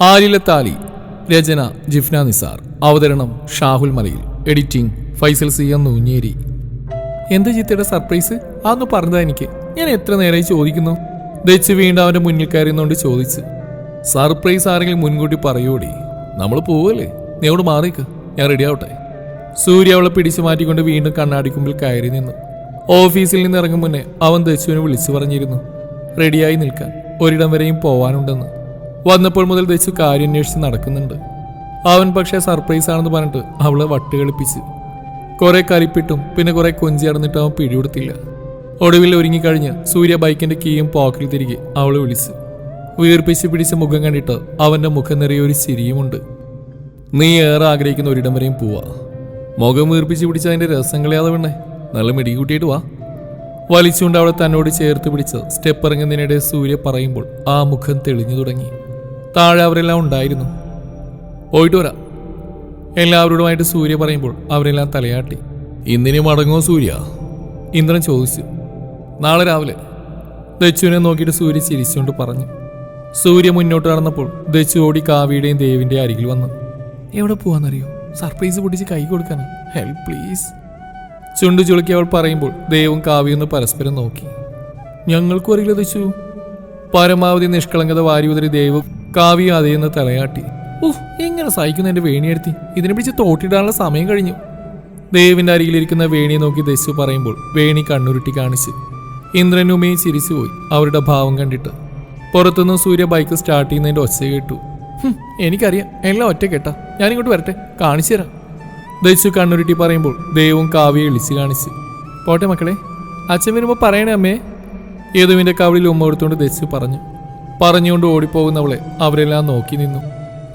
ആലിലെ താലി രചന ജിഫ്ന നിസാർ. അവതരണം Shahul Malayil. Editing Faisal C M Noonjeri. എന്ത് ചിത്തയുടെ സർപ്രൈസ്? അതൊന്ന് പറഞ്ഞതാ എനിക്ക്. ഞാൻ എത്ര നേരമായി ചോദിക്കുന്നു? ദച്ച് വീണ്ടും അവന്റെ മുന്നിൽ കയറിയുന്നോണ്ട് ചോദിച്ച്. സർപ്രൈസ് ആരെങ്കിലും മുൻകൂട്ടി പറയൂടി. നമ്മൾ പോവല്ലേ? നീ അവിടെ മാറിക്ക് ഞാൻ റെഡി ആവട്ടെ. സൂര്യ അവളെ പിടിച്ചു മാറ്റിക്കൊണ്ട് വീണ്ടും കണ്ണാടിക്കുമ്പിൽ കയറി നിന്നു. ഓഫീസിൽ നിന്ന് ഇറങ്ങും മുന്നേ അവൻ ദച്ചുവിനെ വിളിച്ചു പറഞ്ഞിരുന്നു. റെഡിയായി നിൽക്കാൻ. ഒരിടം വരെയും പോവാനുണ്ടെന്ന്. വന്നപ്പോൾ മുതൽ ദേശിച്ച് കാര്യാന്വേഷിച്ച് നടക്കുന്നുണ്ട്. അവൻ പക്ഷേ സർപ്രൈസ് ആണെന്ന് പറഞ്ഞിട്ട് അവളെ വട്ടുകളിപ്പിച്ച് കുറെ കലിപ്പിട്ടും പിന്നെ കുറെ കൊഞ്ചി അടന്നിട്ട് അവൻ പിടികൊടുത്തില്ല. ഒടുവിൽ ഒരുങ്ങിക്കഴിഞ്ഞ് സൂര്യ ബൈക്കിന്റെ കീയും പോക്കറ്റിൽ തിരികെ അവളെ വിളിച്ചു. വീർപ്പിച്ച് പിടിച്ച മുഖം കണ്ടിട്ട് അവന്റെ മുഖം നിറയെ ഒരു ചിരിയുമുണ്ട്. നീ ഏറെ ആഗ്രഹിക്കുന്ന ഒരിടം വരെയും പോവാ. മുഖം വീർപ്പിച്ച് പിടിച്ച അതിന്റെ രസം കളയാതെ വേണേ നല്ല മിടികൂട്ടിയിട്ട് വാ. വലിച്ചുകൊണ്ട് അവളെ തന്നോട് ചേർത്ത് പിടിച്ച് സ്റ്റെപ്പ് ഇറങ്ങുന്നതിനിടെ സൂര്യ പറയുമ്പോൾ ആ മുഖം തെളിഞ്ഞു തുടങ്ങി. താഴെ അവരെല്ലാം ഉണ്ടായിരുന്നു. പോയിട്ട് വരാം. എല്ലാവരോടുമായിട്ട് സൂര്യ പറയുമ്പോൾ അവരെല്ലാം തലയാട്ടി. ഇന്നിനി മടങ്ങോ സൂര്യ? ഇന്ദ്രൻ ചോദിച്ചു. നാളെ രാവിലെ. ദച്ചുവിനെ നോക്കിയിട്ട് സൂര്യ ചിരിച്ചുകൊണ്ട് പറഞ്ഞു. സൂര്യ മുന്നോട്ട് നടന്നപ്പോൾ ദച്ചു ഓടി കാവിയുടെയും ദേവിന്റെ അരികിൽ വന്നു. എവിടെ പോവാന്നറിയോ? സർപ്രൈസ് പൊടിച്ച് കൈ കൊടുക്കാനാ. ഹെൽപ്പ് പ്ലീസ് ചുണ്ടു ചുളുക്കി അവൾ പറയുമ്പോൾ ദേവും കാവ്യൊന്ന് പരസ്പരം നോക്കി. ഞങ്ങൾക്കും അറിയില്ല ദച്ചു. പരമാവധി നിഷ്കളങ്കത വാരിയുതറി ദേവും കാവ്യ അതിൽ നിന്ന് തലയാട്ടി ഓഹ് എങ്ങനെ സഹിക്കുന്നു എന്റെ വേണിയെടുത്തി? ഇതിനെ പിടിച്ച് തോട്ടിടാനുള്ള സമയം കഴിഞ്ഞു. ദേവിന്റെ അരികിലിരിക്കുന്ന വേണിയെ നോക്കി ദശു പറയുമ്പോൾ വേണി കണ്ണുരുട്ടി കാണിച്ചു. ഇന്ദ്രനുമേ ചിരിച്ചുപോയി അവരുടെ ഭാവം കണ്ടിട്ട്. പുറത്തുനിന്ന് സൂര്യ ബൈക്ക് സ്റ്റാർട്ട് ചെയ്യുന്നതിന്റെ ഒച്ച കേട്ടു. "ഹും, എനിക്കറിയാം എല്ലാം ഒറ്റ കേട്ടാ. ഞാനിങ്ങോട്ട് വരട്ടെ കാണിച്ചു തരാം. ദശു കണ്ണുരുട്ടി പറയുമ്പോൾ ദേവും കാവ്യെ വിളിച്ച് കാണിച്ചു. പോട്ടെ മക്കളെ അച്ഛൻ വരുമ്പോൾ പറയണേ അമ്മേ. യേതുവിന്റെ കവിളിൽ ഉമ്മ കൊടുത്തുകൊണ്ട് ദശു പറഞ്ഞു. പറഞ്ഞുകൊണ്ട് ഓടിപ്പോകുന്നവളെ അവരെല്ലാം നോക്കി നിന്നു.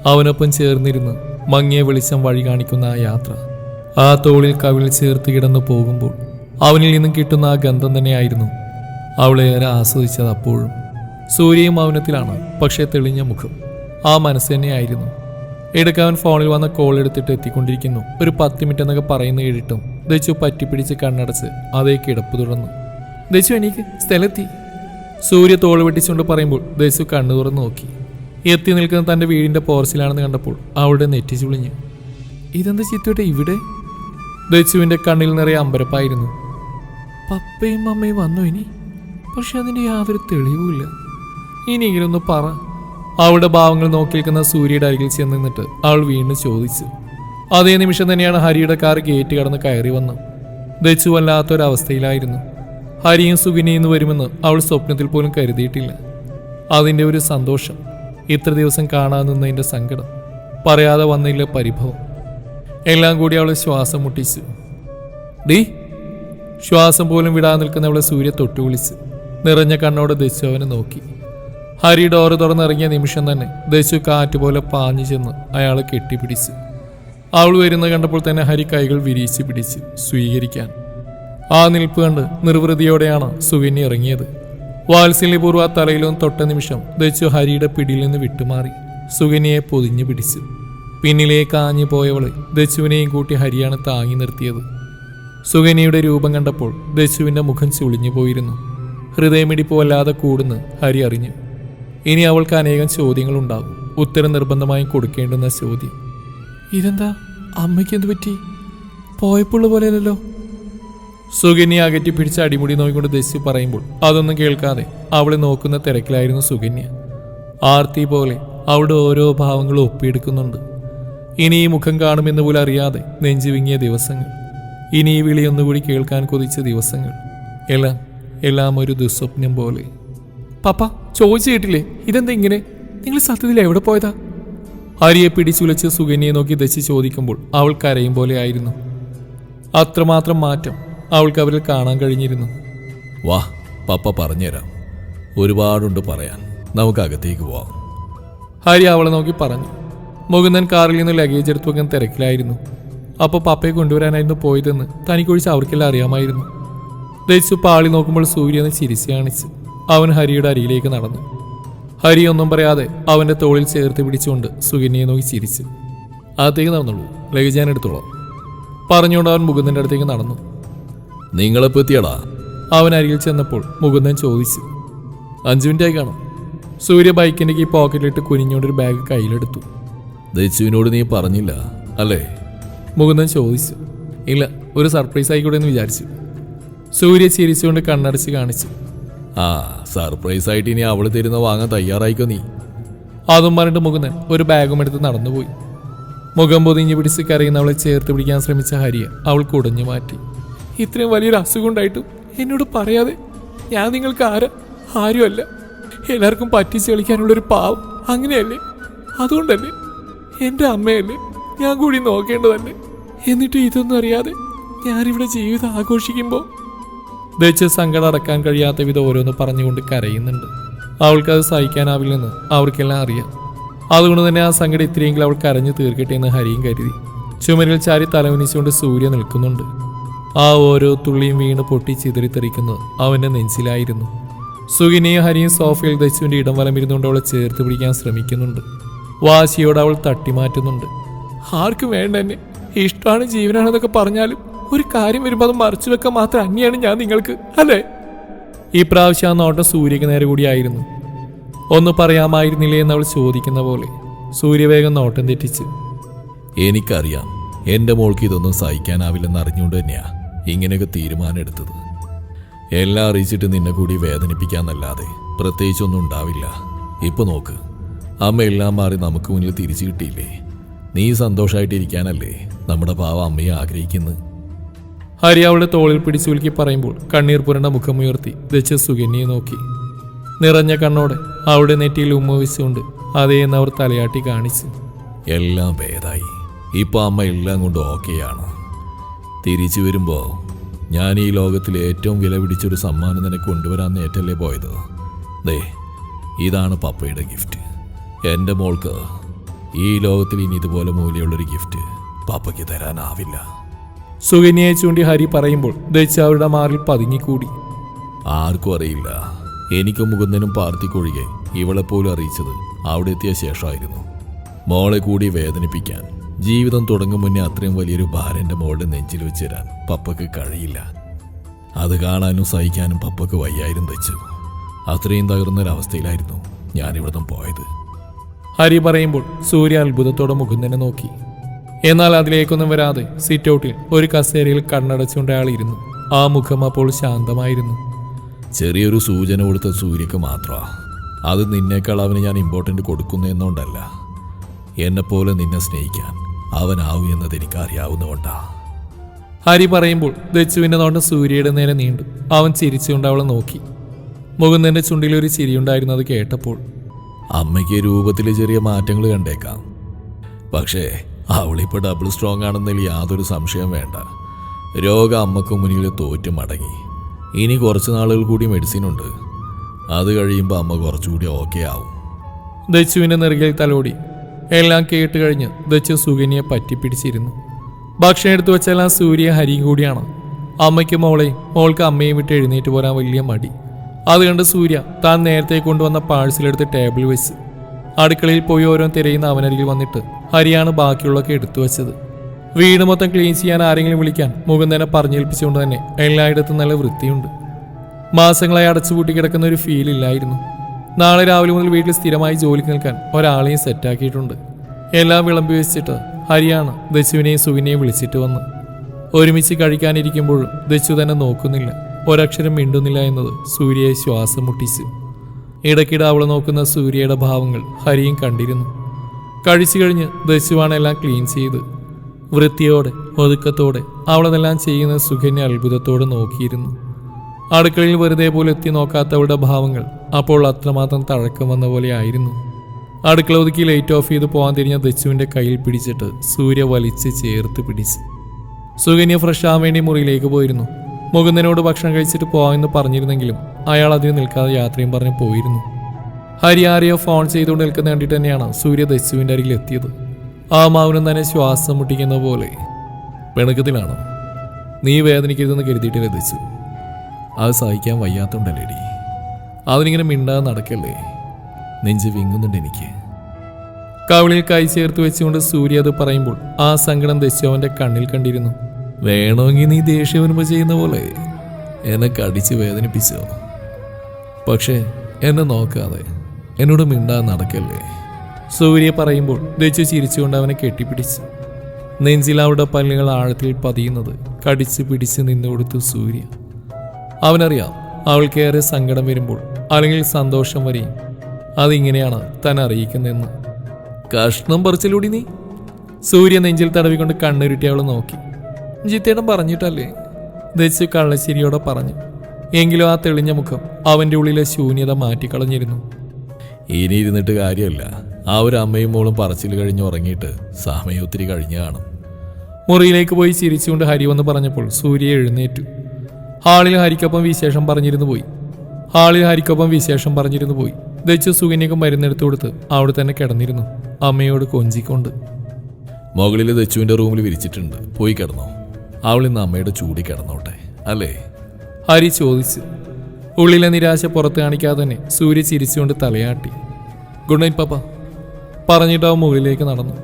അവനൊപ്പം ചേർന്നിരുന്ന് മങ്ങിയ വെളിച്ചം വഴി കാണിക്കുന്ന ആ യാത്ര. ആ തോളിൽ കവിളിൽ ചേർത്ത് കിടന്നു പോകുമ്പോൾ അവനിൽ നിന്നും കിട്ടുന്ന ആ ഗന്ധം തന്നെയായിരുന്നു അവളെ ഏറെ ആസ്വദിച്ചത് അപ്പോഴും. സൂര്യയും മൗനത്തിലാണ് പക്ഷേ തെളിഞ്ഞ മുഖം. ആ മനസ്സ് തന്നെയായിരുന്നു. എടുക്കാൻ ഫോണിൽ വന്ന കോൾ എടുത്തിട്ട് എത്തിക്കൊണ്ടിരിക്കുന്നു. ഒരു പത്ത് മിനിറ്റ് എന്നൊക്കെ പറയുന്ന കേട്ടിട്ടും ദച്ചു പറ്റിപ്പിടിച്ച് കണ്ണടച്ച് അതേ കിടപ്പ് തുടർന്നു. ദച്ചു എനിക്ക് സ്ഥലത്തി സൂര്യ തോൾ വെട്ടിച്ചുകൊണ്ട് പറയുമ്പോൾ ദേശു കണ്ണു തുറന്ന് നോക്കി. എത്തി നിൽക്കുന്ന തന്റെ വീടിന്റെ പോർച്ചിലാണെന്ന് കണ്ടപ്പോൾ അവളുടെ നെറ്റി ചുളിഞ്ഞു. ഇതെന്താ ചിത്തോട്ടെ ഇവിടെ? ദേശുവിന്റെ കണ്ണിൽ നിറയെ അമ്പരപ്പായിരുന്നു. പപ്പയും അമ്മയും വന്നു ഇനി. പക്ഷെ അതിന്റെ യാതൊരു തെളിവുമില്ല ഇനിയെങ്കിലൊന്ന് പറ. അവളുടെ ഭാവങ്ങൾ നോക്കി നിൽക്കുന്ന സൂര്യയുടെ അരികിൽ ചെന്ന് നിന്നിട്ട് അവൾ വീണ്ടും ചോദിച്ചു. അതേ നിമിഷം തന്നെയാണ് ഹരിയുടെ കാർ ഗേറ്റ് കടന്ന് കയറി വന്നു. ദച്ചു വല്ലാത്തൊരവസ്ഥയിലായിരുന്നു. ഹരിയും സുവിനയും വരുമെന്ന് അവൾ സ്വപ്നത്തിൽ പോലും കരുതിയിട്ടില്ല. അതിന്റെ ഒരു സന്തോഷം ഇത്ര ദിവസം കാണാൻ നിന്നതിന്റെ സങ്കടം പറയാതെ വന്നില്ല പരിഭവം എല്ലാം കൂടി അവളെ ശ്വാസം മുട്ടിച്ചു. ഡീ ശ്വാസം പോലും വിടാൻ നിൽക്കുന്ന അവളെ സൂര്യ തൊട്ടു വിളിച്ച് നിറഞ്ഞ കണ്ണോടെ ദശു അവനെ നോക്കി. ഹരി ഡോറ് തുറന്നിറങ്ങിയ നിമിഷം തന്നെ ദശു കാറ്റ് പോലെ പാഞ്ഞു ചെന്ന് അയാളെ കെട്ടിപ്പിടിച്ച്. അവൾ വരുന്നത് കണ്ടപ്പോൾ തന്നെ ഹരി കൈകൾ വിരിയിച്ച് പിടിച്ച് സ്വീകരിക്കാൻ ആ നിൽപ്പ് കണ്ട് നിർവൃതിയോടെയാണ് സുവിനി ഇറങ്ങിയത്. വാത്സല്യപൂർവ തലയിലും തൊട്ട നിമിഷം ദച്ചു ഹരിയുടെ പിടിയിൽ നിന്ന് വിട്ടുമാറി. സുകന്യയെ പൊതിഞ്ഞു പിടിച്ചു. പിന്നിലേക്ക് ആഞ്ഞു പോയവളെ ദച്ചുവിനെയും കൂട്ടി ഹരിയാണ് താങ്ങി നിർത്തിയത്. സുകന്യയുടെ രൂപം കണ്ടപ്പോൾ ദച്ചുവിന്റെ മുഖം ചുളിഞ്ഞു പോയിരുന്നു. ഹൃദയമിടിപ്പ് വല്ലാതെ കൂടുന്ന് ഹരി അറിഞ്ഞു. ഇനി അവൾക്ക് അനേകം ചോദ്യങ്ങളുണ്ടാകും. ഉത്തരം നിർബന്ധമായും കൊടുക്കേണ്ടുന്ന ചോദ്യം. ഇതെന്താ? അമ്മയ്ക്ക് എന്ത് പറ്റി? പോയപ്പോൾ പോലെയല്ലല്ലോ. സുകന്യ അകറ്റി പിടിച്ച് അടിമുടി നോക്കിക്കൊണ്ട് ദസ്യു പറയുമ്പോൾ അതൊന്നും കേൾക്കാതെ അവളെ നോക്കുന്ന തിരക്കിലായിരുന്നു സുകന്യ ആർത്തി പോലെ അവിടെ ഓരോ ഭാവങ്ങളും ഒപ്പിയെടുക്കുന്നുണ്ട്. ഇനി ഈ മുഖം കാണുമെന്ന് പോലും അറിയാതെ നെഞ്ചു വിങ്ങിയ ദിവസങ്ങൾ. ഇനി ഈ വിളി ഒന്നുകൂടി കേൾക്കാൻ കൊതിച്ച ദിവസങ്ങൾ. എല്ലാം എല്ലാം ഒരു ദുസ്വപ്നം പോലെ. പപ്പ ചോദിച്ചു കേട്ടില്ലേ? ഇതെന്താ ഇങ്ങനെ? നിങ്ങൾ സത്യത്തിൽ എവിടെ പോയതാ? ഹരിയെ പിടിച്ചുലച്ച് സുകന്യയെ നോക്കി ദശി ചോദിക്കുമ്പോൾ അവൾ കരയും പോലെ ആയിരുന്നു. അത്രമാത്രം മാറ്റം അവൾക്ക് അവരിൽ കാണാൻ കഴിഞ്ഞിരുന്നു. വാ പപ്പ പറഞ്ഞുതരാം. ഒരുപാടുണ്ട് പറയാൻ. നമുക്ക് അകത്തേക്ക് പോവാം. ഹരി അവളെ നോക്കി പറഞ്ഞു. മുകുന്ദൻ കാറിൽ നിന്ന് ലഗേജ് എടുത്തു വെക്കാൻ തിരക്കിലായിരുന്നു. അപ്പോൾ പപ്പയെ കൊണ്ടുവരാനായിരുന്നു പോയതെന്ന് തനിക്കൊഴിച്ച് അവർക്കെല്ലാം അറിയാമായിരുന്നു. ദയിച്ചു പാളി നോക്കുമ്പോൾ സൂര്യനെ ചിരിച്ചു കാണിച്ച് അവൻ ഹരിയുടെ അരിയിലേക്ക് നടന്നു. ഹരി ഒന്നും പറയാതെ അവന്റെ തോളിൽ ചേർത്ത് പിടിച്ചുകൊണ്ട് സുകന്യയെ നോക്കി ചിരിച്ചു. അകത്തേക്ക് നടന്നുള്ളൂ ലഗേജ് ഞാൻ എടുത്തോളാം. പറഞ്ഞുകൊണ്ട് അവൻ മുകുന്ദന്റെ അടുത്തേക്ക് നടന്നു. നിങ്ങളെപ്പോ എത്തിയടാ അവൻ അരികിൽ ചെന്നപ്പോൾ മുകുന്ദൻ ചോദിച്ചു അഞ്ചു മിനിറ്റായി കാണും. സൂര്യ ബൈക്കിന്റെ കീ പോക്കറ്റിലിട്ട് കുനിഞ്ഞോണ്ടൊരു ബാഗ് കയ്യിലെടുത്തു. ദച്ചുവിനോട് നീ പറഞ്ഞില്ല അല്ലേ? മുകുന്ദൻ ചോദിച്ചു ഇല്ല ഒരു സർപ്രൈസ് ആയിക്കോട്ടെ എന്ന് വിചാരിച്ചു. സൂര്യ ചിരിച്ചുകൊണ്ട് കണ്ണടച്ച് കാണിച്ചു ആ സർപ്രൈസ് ആയിട്ട് ഇനി അവൾ തരുന്ന വാങ്ങാൻ തയ്യാറായിക്കോ നീ? അതും പറഞ്ഞിട്ട് മുകുന്ദൻ ഒരു ബാഗും എടുത്ത് നടന്നുപോയി. മുഖം പൊതിഞ്ഞ് പിടിച്ച് കരയുന്ന അവളെ ചേർത്ത് പിടിക്കാൻ ശ്രമിച്ച ഹരിയെ അവൾ കുടഞ്ഞു മാറ്റി. ഇത്രയും വലിയൊരു അസുഖം ഉണ്ടായിട്ടും എന്നോട് പറയാതെ ഞാൻ നിങ്ങൾക്ക് ആരാ ആരുമല്ല. എല്ലാവർക്കും പറ്റിച്ച് കളിക്കാനുള്ളൊരു പാവം. അങ്ങനെയല്ലേ? അതുകൊണ്ടല്ലേ? എന്റെ അമ്മയല്ലേ? ഞാൻ കൂടി നോക്കേണ്ടതല്ലേ? എന്നിട്ട് ഇതൊന്നും അറിയാതെ ഞാനിവിടെ ജീവിതം ആഘോഷിക്കുമ്പോൾ ദച്ച് സങ്കടം അടക്കാൻ കഴിയാത്ത വിധം ഓരോന്ന് പറഞ്ഞുകൊണ്ട് കരയുന്നുണ്ട്. അവൾക്കത് സഹിക്കാനാവില്ലെന്ന് അവർക്കെല്ലാം അറിയാം. അതുകൊണ്ട് തന്നെ ആ സങ്കടം ഇത്രയെങ്കിലും അവൾ കരഞ്ഞു തീർക്കട്ടെ എന്ന് ഹരിയും കരുതി. ചുമരിൽ ചാരി തലവനിച്ചുകൊണ്ട് സൂര്യ നിൽക്കുന്നുണ്ട്. ആ ഓരോ തുള്ളിയും വീണ് പൊട്ടി ചിതറിത്തെറിക്കുന്നത് അവന്റെ നെഞ്ചിലായിരുന്നു. സുഖിനെയും ഹരിയും സോഫയിൽ ദശുവിന്റെ ഇടം വലമിരുന്നുകൊണ്ട് അവളെ ചേർത്ത് പിടിക്കാൻ ശ്രമിക്കുന്നുണ്ട്. വാശിയോട് അവൾ തട്ടിമാറ്റുന്നുണ്ട്. ആർക്കും വേണ്ട എന്നെ. ഇഷ്ടമാണ് ജീവനാണെന്നൊക്കെ പറഞ്ഞാലും ഒരു കാര്യം വരുമ്പോൾ അത് മറച്ചു വെക്കാൻ മാത്രം അന്യാണ് ഞാൻ നിങ്ങൾക്ക്. അല്ലേ? ഈ പ്രാവശ്യം ആ നോട്ടം സൂര്യക്ക് നേരെ കൂടിയായിരുന്നു ഒന്ന് പറയാമായിരുന്നില്ലേ? എന്ന് അവൾ ചോദിക്കുന്ന പോലെ സൂര്യവേഗം നോട്ടം തെറ്റിച്ച്. എനിക്കറിയാം. എന്റെ മോൾക്ക് ഇതൊന്നും സഹിക്കാനാവില്ലെന്ന് അറിഞ്ഞുകൊണ്ട് തന്നെയാ. ഇങ്ങനെയൊക്കെ തീരുമാനം എടുത്തത് എല്ലാം അറിയിച്ചിട്ട് നിന്നെ കൂടി വേദനിപ്പിക്കാന്നല്ലാതെ പ്രത്യേകിച്ചൊന്നും ഉണ്ടാവില്ല. ഇപ്പൊ നോക്ക്. അമ്മ എല്ലാം മാറി നമുക്ക് മുന്നിൽ തിരിച്ചു കിട്ടിയില്ലേ? നീ സന്തോഷമായിട്ടിരിക്കാനല്ലേ നമ്മുടെ പാവ അമ്മയെ ആഗ്രഹിക്കുന്നു? ഹരി അവളുടെ തോളിൽ പിടിച്ചു കുലുക്കി പറയുമ്പോൾ കണ്ണീർ പുരണ്ട മുഖമുയർത്തി ദച്ച സുഗന്യെ നോക്കി. നിറഞ്ഞ കണ്ണോടെ അവളുടെ നെറ്റിയിൽ ഉമ്മ വെച്ചുകൊണ്ട് അതേ അവർ തലയാട്ടി കാണിച്ചു. എല്ലാം ഭേദായി. ഇപ്പൊ അമ്മ എല്ലാം കൊണ്ട് ഓക്കെയാണ്. തിരിച്ചു വരുമ്പോൾ ഞാൻ ഈ ലോകത്തിലെ ഏറ്റവും വില പിടിച്ചൊരു സമ്മാനം നിനക്ക് കൊണ്ടുവരാൻ ഏറ്റല്ലേ പോയത്? ദേ ഇതാണ് പപ്പയുടെ ഗിഫ്റ്റ്. എന്റെ മോൾക്ക് ഈ ലോകത്തിൽ ഇനി ഇതുപോലെ മൂല്യമുള്ളൊരു ഗിഫ്റ്റ് പപ്പയ്ക്ക് തരാനാവില്ല. സുകന്യയെ ചൂണ്ടി ഹരി പറയുമ്പോൾ ദച്ച അവരുടെ മാറിൽ പതുങ്ങിക്കൂടി. ആർക്കും അറിയില്ല. എനിക്കും മുകുന്ദനും പാർത്തിക്കൊഴികെ ഇവളെപ്പോലും അറിയിച്ചത് അവിടെ എത്തിയ ശേഷമായിരുന്നു. മോളെ കൂടി വേദനിപ്പിക്കാൻ ജീവിതം തുടങ്ങും മുന്നേ അത്രയും വലിയൊരു ഭാരന്റെ മോളുടെ നെഞ്ചിൽ വെച്ച് തരാൻ പപ്പക്ക് കഴിയില്ല. അത് കാണാനും സഹിക്കാനും പപ്പക്ക് വയ്യായിരം വെച്ചു. അത്രയും തകർന്നൊരവസ്ഥയിലായിരുന്നു ഞാനിവിടുന്ന് പോയത്. ഹരി പറയുമ്പോൾ സൂര്യ അത്ഭുതത്തോടെ മുകുന്ദനെ നോക്കി. എന്നാൽ അതിലേക്കൊന്നും വരാതെ സിറ്റ് ഔട്ടിൽ ഒരു കസേരയിൽ കണ്ണടച്ചുകൊണ്ട് അയാൾ ഇരുന്നു. ആ മുഖം അപ്പോൾ ശാന്തമായിരുന്നു. ചെറിയൊരു സൂചന കൊടുത്ത സൂര്യക്ക് മാത്രമാ. അത് നിന്നേക്കാൾ അവന് ഞാൻ ഇമ്പോർട്ടന്റ് കൊടുക്കുന്നു എന്നുകൊണ്ടല്ല എന്നെപ്പോലെ നിന്നെ സ്നേഹിക്കാൻ. അവനാവൂ എന്നത് എനിക്ക് അറിയാവുന്നതുകൊണ്ടാ ഹരി പറയുമ്പോൾ ദച്ചുവിന്റെ നോട്ടം സൂര്യയുടെ നേരെ നീണ്ടു. അവൻ ചിരിച്ചുകൊണ്ട് അവളെ നോക്കി. മുകുന്ദന്റെ ചുണ്ടിൽ ഒരു ചിരിയുണ്ടായിരുന്നു അത് കേട്ടപ്പോൾ. അമ്മയ്ക്ക് രൂപത്തിൽ ചെറിയ മാറ്റങ്ങൾ കണ്ടേക്കാം. പക്ഷേ അവളിപ്പോൾ ഡബിൾ സ്ട്രോങ് ആണെന്നതിൽ യാതൊരു സംശയം വേണ്ട. രോഗം അമ്മയ്ക്ക് മുന്നിൽ തോറ്റു മടങ്ങി. ഇനി കുറച്ച് നാളുകൾ കൂടി മെഡിസിൻ ഉണ്ട്. അത് കഴിയുമ്പോൾ അമ്മ കുറച്ചുകൂടി ഓക്കെ ആവും. ദച്ചുവിന്റെ നെറുകിൽ തലോടി. എല്ലാം കേട്ട് കഴിഞ്ഞ് ദച്ചു സുകന്യെ പറ്റിപ്പിടിച്ചിരുന്നു ഭക്ഷണം എടുത്തു വെച്ചെല്ലാം സൂര്യ ഹരിയും കൂടിയാണ്. അമ്മയ്ക്ക് മോളെയും മോൾക്ക് അമ്മയും വിട്ട് എഴുന്നേറ്റ് പോരാൻ വലിയ മടി. അത് കണ്ട് സൂര്യ താൻ നേരത്തെ കൊണ്ടുവന്ന പാഴ്സലെടുത്ത് ടേബിൾ വെച്ച്. അടുക്കളയിൽ പോയി ഓരോ തിരയുന്ന അവനരികിൽ വന്നിട്ട് ഹരിയാണ് ബാക്കിയുള്ളതൊക്കെ എടുത്തു വെച്ചത്. വീട് മൊത്തം ക്ലീൻ ചെയ്യാൻ ആരെങ്കിലും വിളിക്കാൻ മുകുന്ദനെ പറഞ്ഞേൽപ്പിച്ചുകൊണ്ട് തന്നെ എല്ലായിടത്തും നല്ല വൃത്തിയുണ്ട്. മാസങ്ങളായി അടച്ചുപൂട്ടി കിടക്കുന്ന ഒരു ഫീൽ ഇല്ലായിരുന്നു. നാളെ രാവിലെ മുതൽ വീട്ടിൽ സ്ഥിരമായി ജോലിക്ക് നിൽക്കാൻ ഒരാളെയും സെറ്റാക്കിയിട്ടുണ്ട്. എല്ലാം വിളമ്പി വെച്ചിട്ട് ഹരിയാണ് ദശുവിനെയും സുവിനെയും വിളിച്ചിട്ട് വന്ന്. ഒരുമിച്ച് കഴിക്കാനിരിക്കുമ്പോഴും ദശു തന്നെ നോക്കുന്നില്ല. ഒരക്ഷരം മിണ്ടുന്നില്ല എന്നത് സൂര്യയെ ശ്വാസം മുട്ടിച്ചു ഇടയ്ക്കിടെ അവളെ നോക്കുന്ന സൂര്യയുടെ ഭാവങ്ങൾ ഹരിയും കണ്ടിരുന്നു. കഴിച്ചു കഴിഞ്ഞ് ദശുവാണ് എല്ലാം ക്ലീൻ ചെയ്ത്. വൃത്തിയോടെ ഒതുക്കത്തോടെ അവളതെല്ലാം ചെയ്യുന്ന സുഖന്യ അത്ഭുതത്തോടെ നോക്കിയിരുന്നു. അടുക്കളയിൽ വെറുതെ പോലും എത്തി നോക്കാത്തവളുടെ ഭാവങ്ങൾ അപ്പോൾ അത്രമാത്രം തഴക്കം വന്ന പോലെ ആയിരുന്നു. അടുക്കള ഒതുക്കി ലൈറ്റ് ഓഫ് ചെയ്ത് പോകാൻ തിരിഞ്ഞ ദച്ചുവിന്റെ കയ്യിൽ പിടിച്ചിട്ട് സൂര്യ വലിച്ച് ചേർത്ത് പിടിച്ചു. സുകന്യ ഫ്രഷ് ആവാൻ വേണ്ടി മുറിയിലേക്ക് പോയിരുന്നു. മുകുന്ദനോട് ഭക്ഷണം കഴിച്ചിട്ട് പോകാമെന്ന് പറഞ്ഞിരുന്നെങ്കിലും അയാൾ അതിന് നിൽക്കാതെ യാത്രയും പറഞ്ഞ് പോയിരുന്നു. ഹരി ആരെയോ ഫോൺ ചെയ്തുകൊണ്ട് നിൽക്കുന്ന കണ്ടിട്ട് തന്നെയാണ് സൂര്യ ദച്ചുവിന്റെ അരികിൽ എത്തിയത്. ആ മൗനം തന്നെ ശ്വാസം മുട്ടിക്കുന്ന പോലെ. പെണുക്കത്തിലാണോ? നീ വേദനിക്കരുതെന്ന് കരുതിയിട്ടില്ല ദച്ചു? അത് സഹിക്കാൻ വയ്യാത്തോണ്ടല്ലേടി. അവനിങ്ങനെ മിണ്ടാതെ നടക്കല്ലേ? നെഞ്ച് വിങ്ങുന്നുണ്ട് എനിക്ക്. കവിളിൽ കൈ ചേർത്ത് വെച്ചുകൊണ്ട് സൂര്യ അത് പറയുമ്പോൾ ആ സങ്കടം ദശു അവന്റെ കണ്ണിൽ കണ്ടിരുന്നു. വേണമെങ്കിൽ നീ ദേഷ്യം വരുമ്പോൾ ചെയ്യുന്ന പോലെ എന്നെ കടിച്ച് വേദനിപ്പിച്ചോ. പക്ഷേ എന്നെ നോക്കാതെ എന്നോട് മിണ്ടാതെ നടക്കല്ലേ? സൂര്യ പറയുമ്പോൾ ദച്ചു ചിരിച്ചുകൊണ്ട് അവനെ കെട്ടിപ്പിടിച്ചു നെഞ്ചിൽ അവരുടെ പല്ലുകൾ ആഴത്തിൽ പതിയുന്നത് കടിച്ചു പിടിച്ച് നിന്നു കൊടുത്തു സൂര്യ. അവനറിയാം അവൾക്കേറെ സങ്കടം വരുമ്പോൾ അല്ലെങ്കിൽ സന്തോഷം വരെയും അതിങ്ങനെയാണ് താൻ അറിയിക്കുന്നതെന്ന്. കഷ്ണം പറിച്ചിലൂടി നീ. സൂര്യ നെഞ്ചിൽ തടവിക്കൊണ്ട് കണ്ണുരുട്ടി അവൾ നോക്കി. ജിത്തേടം പറഞ്ഞിട്ടല്ലേ? ദച്ചു കള്ളശ്ശേരിയോടെ പറഞ്ഞു. എങ്കിലും ആ തെളിഞ്ഞ മുഖം അവന്റെ ഉള്ളിലെ ശൂന്യത മാറ്റിക്കളഞ്ഞിരുന്നു. ഇനി ഇരുന്നിട്ട് കാര്യമല്ല. ആ ഒരു അമ്മയും മോളും പറച്ചിൽ കഴിഞ്ഞ് ഉറങ്ങിയിട്ട് സമയം ഒത്തിരി കഴിഞ്ഞു കാണും. മുറിയിലേക്ക് പോയി ചിരിച്ചുകൊണ്ട് ഹരി വന്ന് പറഞ്ഞപ്പോൾ സൂര്യ എഴുന്നേറ്റു. ഹാളിൽ ഹരിക്കൊപ്പം വിശേഷം പറഞ്ഞിരുന്നു പോയി. ഹാളിൽ ഹരിക്കൊപ്പം വിശേഷം പറഞ്ഞിരുന്നു പോയി. ദച്ചു സുകന്യക്ക് മരുന്നെടുത്തു കൊടുത്ത് അവിടെ തന്നെ കിടന്നിരുന്നു. അമ്മയോട് കൊഞ്ചിക്കൊണ്ട്. മുകളിൽ ദച്ചുവിന്റെ റൂമിൽ വിരിച്ചിട്ടുണ്ട്. പോയി കിടന്നോ. അവൾ ഇന്ന് അമ്മയുടെ ചൂടി കിടന്നോട്ടെ. അല്ലേ? ഹരി ചോദിച്ചു. ഉള്ളിലെ നിരാശ പുറത്ത് കാണിക്കാതെ തന്നെ സൂര്യ ചിരിച്ചുകൊണ്ട് തലയാട്ടി. Good night papa. പറഞ്ഞിട്ട് അവൻ മുകളിലേക്ക് നടന്നു.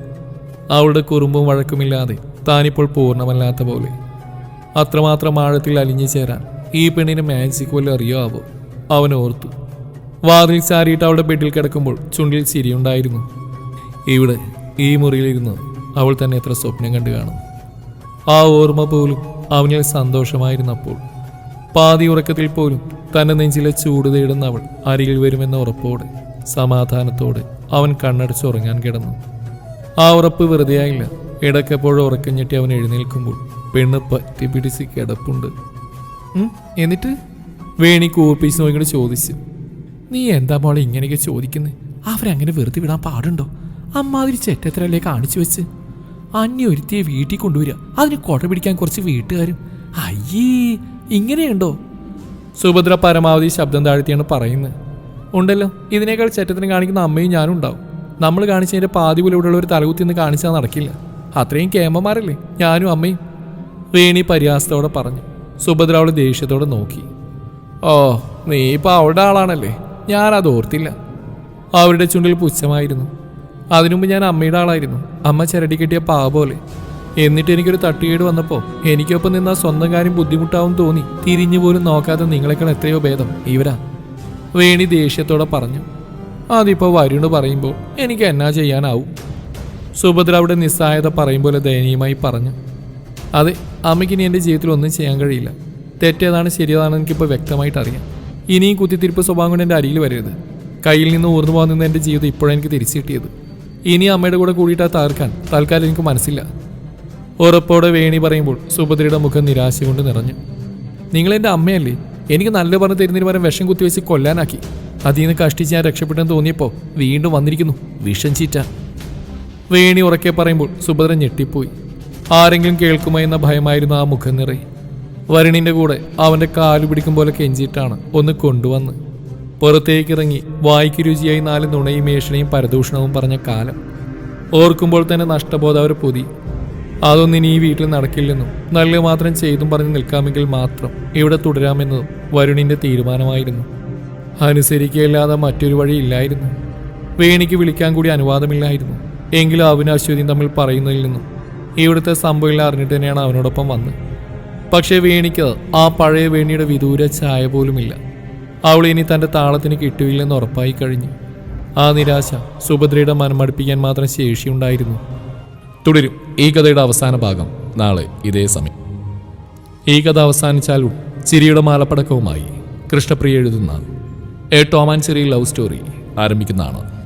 അവളുടെ കുറുമ്പും വഴക്കുമില്ലാതെ താനിപ്പോൾ പൂർണമല്ലാത്ത പോലെ അത്രമാത്രം ആഴത്തിൽ അലിഞ്ഞു ചേരാൻ ഈ പെണ്ണിന് മാജിക് വല്ല അറിയാവോ അവൻ ഓർത്തു. വാതിൽ ചാരിയിട്ട് അവളുടെ ബെഡിൽ കിടക്കുമ്പോൾ ചുണ്ടിൽ ചിരിയുണ്ടായിരുന്നു ഇവിടെ ഈ മുറിയിലിരുന്ന് അവൾ തന്നെ എത്ര സ്വപ്നം കണ്ടു കാണും. ആ ഓർമ്മ പോലും അവനിൽ സന്തോഷമായിരുന്നപ്പോൾ. പാതി ഉറക്കത്തിൽ പോലും തന്റെ നെഞ്ചിലെ ചൂട് തേടുന്ന അവൾ അരികിൽ വരുമെന്ന ഉറപ്പോടെ സമാധാനത്തോടെ അവൻ കണ്ണടച്ചുറങ്ങാൻ കിടന്നു. ആ ഉറപ്പ് വെറുതെയായില്ല. ഇടയ്ക്കെപ്പോഴും ഉറക്കം ഞെട്ടി അവൻ എഴുന്നേൽക്കുമ്പോൾ പെണ്ണ് പറ്റി പിടിച്ച് കിടപ്പുണ്ട്. എന്നിട്ട്? വേണി കൂർപ്പിച്ച് നോക്കിയിട്ട് ചോദിച്ചു. നീ എന്താ മോളെ ഇങ്ങനെയൊക്കെ ചോദിക്കുന്നത് അവരങ്ങനെ വെറുതെ വിടാൻ പാടുണ്ടോ? അമ്മാതിരി ചെറ്റത്തരല്ലേ കാണിച്ചു വെച്ച്. അന്യ ഒരുത്തിയെ വീട്ടിൽ കൊണ്ടുവരിക. അതിന് കുട പിടിക്കാൻ കുറച്ച് വീട്ടുകാരും. അയ്യേ ഇങ്ങനെയുണ്ടോ? സുഭദ്ര പരമാവധി ശബ്ദം താഴ്ത്തിയാണ് പറയുന്നത് ഉണ്ടല്ലോ ഇതിനേക്കാൾ ചെറ്റത്തിന് കാണിക്കുന്ന അമ്മയും ഞാനും ഉണ്ടാവും. നമ്മൾ കാണിച്ചതിന്റെ പാതി പോലും ഇവിടെയുള്ള ഒരു തലകുത്തി നിന്ന് കാണിച്ചാൽ നടക്കില്ല. അത്രയും കേമന്മാരല്ലേ ഞാനും അമ്മയും. വേണി പരിഹാസത്തോടെ പറഞ്ഞു. സുഭദ്ര അവളെ ദേഷ്യത്തോടെ നോക്കി. ഓ നീ ഇപ്പൊ അവളുടെ ആളാണല്ലേ? ഞാനത് ഓർത്തില്ല. അവരുടെ ചുണ്ടിൽ പുച്ഛമായിരുന്നു. അതിനുമുമ്പ് ഞാൻ അമ്മയുടെ ആളായിരുന്നു. അമ്മ ചിരടി കിട്ടിയ പാ പോലെ. എന്നിട്ട് എനിക്കൊരു തട്ടുകേട് വന്നപ്പോൾ എനിക്കൊപ്പം നിന്ന സ്വന്തം കാര്യം ബുദ്ധിമുട്ടാവും തോന്നി. തിരിഞ്ഞു പോലും നോക്കാതെ നിങ്ങളെക്കാൾ എത്രയോ ഭേദം ഇവരാ. വേണി ദേഷ്യത്തോടെ പറഞ്ഞു. അതിപ്പോ വരുണ് പറയുമ്പോൾ എനിക്ക് എന്നാ ചെയ്യാനാവും? സുഭദ്ര അവിടെ നിസ്സായത പറയും പോലെ ദയനീയമായി പറഞ്ഞു. അതെ അമ്മയ്ക്ക് ഇനി എന്റെ ജീവിതത്തിൽ ഒന്നും ചെയ്യാൻ കഴിയില്ല. തെറ്റേതാണ് ശരിയതാണെന്ന് എനിക്കിപ്പോൾ വ്യക്തമായിട്ട് അറിയാം. ഇനിയും കുത്തിത്തിരിപ്പ് സ്വഭാവം കൊണ്ട് എന്റെ അരിയിൽ വരരുത്. കയ്യിൽ നിന്ന് ഊർന്നു പോകാൻ എന്റെ ജീവിതം ഇപ്പോഴാണ് എനിക്ക് തിരിച്ചു കിട്ടിയത്. ഇനി അമ്മയുടെ കൂടെ കൂടിയിട്ട് തകർക്കാൻ തൽക്കാലം എനിക്ക് മനസ്സില്ല. ഉറപ്പോടെ വേണി പറയുമ്പോൾ സുഭദ്രയുടെ മുഖം നിരാശ കൊണ്ട് നിറഞ്ഞു. നിങ്ങൾ എന്റെ അമ്മയല്ലേ? എനിക്ക് നല്ല പറഞ്ഞ് തരുന്നതിന് പകരം വിഷം കുത്തിവെച്ച് കൊല്ലാനാക്കി. അതിൽ നിന്ന് കഷ്ടിച്ച് ഞാൻ രക്ഷപ്പെട്ടെന്ന് തോന്നിയപ്പോൾ വീണ്ടും വന്നിരിക്കുന്നു. വിഷം ചീറ്റ. വേണി ഉറക്കെ പറയുമ്പോൾ സുഭദ്ര ഞെട്ടിപ്പോയി. ആരെങ്കിലും കേൾക്കുമോ എന്ന ഭയമായിരുന്നു ആ മുഖം നിറയെ. വരുണിന്റെ കൂടെ അവന്റെ കാൽ പിടിക്കും പോലെ കെഞ്ചിയിട്ടാണ് ഒന്ന് കൊണ്ടുവന്ന്. പുറത്തേക്കിറങ്ങി വായിക്ക് രുചിയായി നാല് നുണയും മേഷണയും പരദൂഷണവും പറഞ്ഞ കാലം. ഓർക്കുമ്പോൾ തന്നെ നഷ്ടബോധ അവർ പൊതി. അതൊന്നും ഇനി ഈ വീട്ടിൽ നടക്കില്ലെന്നും നല്ല മാത്രം ചെയ്തും പറഞ്ഞ് നിൽക്കാമെങ്കിൽ മാത്രം ഇവിടെ തുടരാമെന്നതും വരുണിന്റെ തീരുമാനമായിരുന്നു. അനുസരിക്കുകയല്ലാതെ മറ്റൊരു വഴി ഇല്ലായിരുന്നു. വേണിക്ക് വിളിക്കാൻ കൂടി അനുവാദമില്ലായിരുന്നു. എങ്കിലും അവനും അശ്വതിയും തമ്മിൽ പറയുന്നതിൽ നിന്നും ഇവിടുത്തെ സംഭവങ്ങൾ അറിഞ്ഞിട്ട് തന്നെയാണ് അവനോടൊപ്പം വന്നത്. പക്ഷേ വേണിക്ക് ആ പഴയ വേണിയുടെ വിദൂര ചായ പോലുമില്ല. അവൾ ഇനി തന്റെ താളത്തിന് കിട്ടുകയില്ലെന്ന് ഉറപ്പായി കഴിഞ്ഞു. ആ നിരാശ സുഭദ്രയുടെ മനമടുപ്പിക്കാൻ മാത്രം ശേഷിയുണ്ടായിരുന്നു. തുടരും. ഈ കഥയുടെ അവസാന ഭാഗം നാളെ ഇതേ സമയം. ഈ കഥ അവസാനിച്ചാലും ചിരിയുടെ മാലപ്പടക്കവുമായി കൃഷ്ണപ്രിയ എഴുതുന്ന എ ടോമാൻ ചെറിയ ലവ് സ്റ്റോറി ആരംഭിക്കുന്നതാണ്.